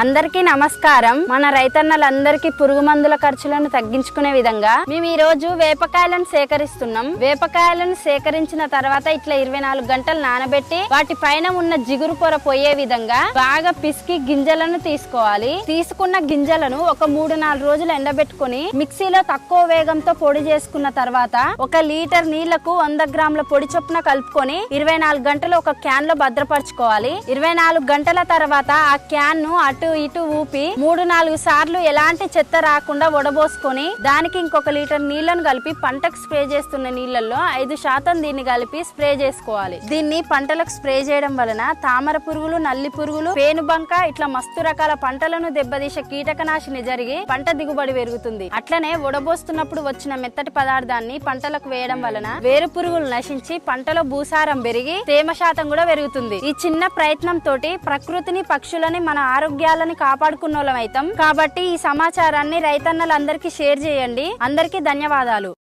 అందరికీ నమస్కారం. మన రైతన్నలందరికీ పురుగు మందుల ఖర్చులను తగ్గించుకునే విధంగా మేము ఈ రోజు వేపకాయలను సేకరిస్తున్నాం. వేపకాయలను సేకరించిన తర్వాత ఇట్లా ఇరవై నాలుగు గంటలు నానబెట్టి వాటి పైన ఉన్న జిగురు పొర పోయే విధంగా బాగా పిసికి గింజలను తీసుకోవాలి. తీసుకున్న గింజలను ఒక మూడు నాలుగు రోజులు ఎండబెట్టుకొని మిక్సీలో తక్కువ వేగంతో పొడి చేసుకున్న తర్వాత ఒక లీటర్ నీళ్ళకు వంద గ్రాముల పొడి చొప్పున కలుపుకొని ఇరవై నాలుగు గంటలు ఒక క్యాన్లో భద్రపరచుకోవాలి. ఇరవై నాలుగు గంటల తర్వాత ఆ క్యాన్ను అటు ఇటు ఊపి మూడు నాలుగు సార్లు ఎలాంటి చెత్త రాకుండా వడబోసుకొని దానికి ఇంకొక లీటర్ నీళ్ళను కలిపి పంటకు స్ప్రే చేస్తున్న నీళ్ళలో ఐదు శాతం దీన్ని కలిపి స్ప్రే చేసుకోవాలి. దీన్ని పంటలకు స్ప్రే చేయడం వలన తామర పురుగులు నల్లి పురుగులు పేనుబంక ఇట్లా మస్తు రకాల పంటలను దెబ్బతీసే కీటకనాశిని జరిగి పంట దిగుబడి పెరుగుతుంది. అట్లనే వడబోస్తున్నప్పుడు వచ్చిన మెత్తటి పదార్థాన్ని పంటలకు వేయడం వలన వేరు పురుగులు నశించి పంటలో భూసారం పెరిగి తేమ శాతం కూడా పెరుగుతుంది. ఈ చిన్న ప్రయత్నం తోటి ప్రకృతిని పక్షులని మన ఆరోగ్యాలని కాపాడుకున్న వాళ్ళం అవుతాం కాబట్టి ఈ సమాచారాన్ని రైతన్నలందరికీ షేర్ చేయండి. అందరికీ ధన్యవాదాలు.